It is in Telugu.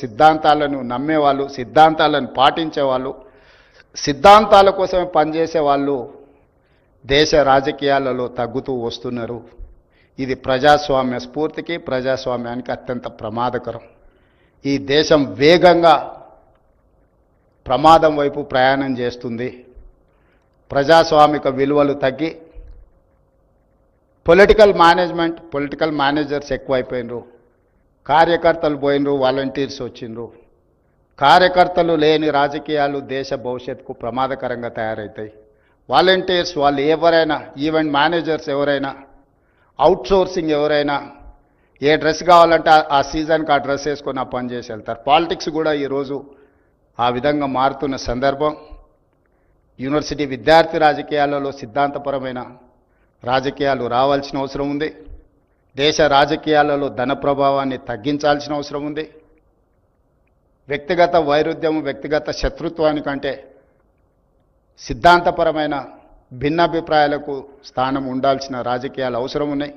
సిద్ధాంతాలను నమ్మేవాళ్ళు సిద్ధాంతాలను పాటించేవాళ్ళు సిద్ధాంతాల కోసమే పనిచేసే వాళ్ళు దేశ రాజకీయాలలో తగ్గుతూ వస్తున్నారు. ఇది ప్రజాస్వామ్య స్ఫూర్తికి ప్రజాస్వామ్యానికి అత్యంత ప్రమాదకరం. ఈ దేశం వేగంగా ప్రమాదం వైపు ప్రయాణం చేస్తుంది. ప్రజాస్వామిక విలువలు తగ్గి పొలిటికల్ మేనేజ్మెంట్ పొలిటికల్ మేనేజర్స్ ఎక్కువైపోయినరు. కార్యకర్తలు పోయినరు వాలంటీర్స్ వచ్చిండ్రు. కార్యకర్తలు లేని రాజకీయాలు దేశ భవిష్యత్తుకు ప్రమాదకరంగా తయారవుతాయి వాలంటీర్స్ వాళ్ళు ఎవరైనా ఈవెంట్ మేనేజర్స్ ఎవరైనా అవుట్సోర్సింగ్ ఎవరైనా ఏ డ్రెస్ కావాలంటే ఆ- సీజన్కి ఆ డ్రెస్ వేసుకొని ఆ పని చేసి వెళ్తారు. పాలిటిక్స్ కూడా ఈరోజు ఆ విధంగా మారుతున్న సందర్భం. యూనివర్సిటీ విద్యార్థి రాజకీయాలలో సిద్ధాంతపరమైన రాజకీయాలు రావాల్సిన అవసరం ఉంది. దేశ రాజకీయాలలో ధన ప్రభావాన్ని తగ్గించాల్సిన అవసరం ఉంది. వ్యక్తిగత వైరుధ్యం వ్యక్తిగత శత్రుత్వానికంటే సిద్ధాంతపరమైన భిన్నాభిప్రాయాలకు స్థానం ఉండాల్సిన రాజకీయాలు అవసరం ఉన్నాయి.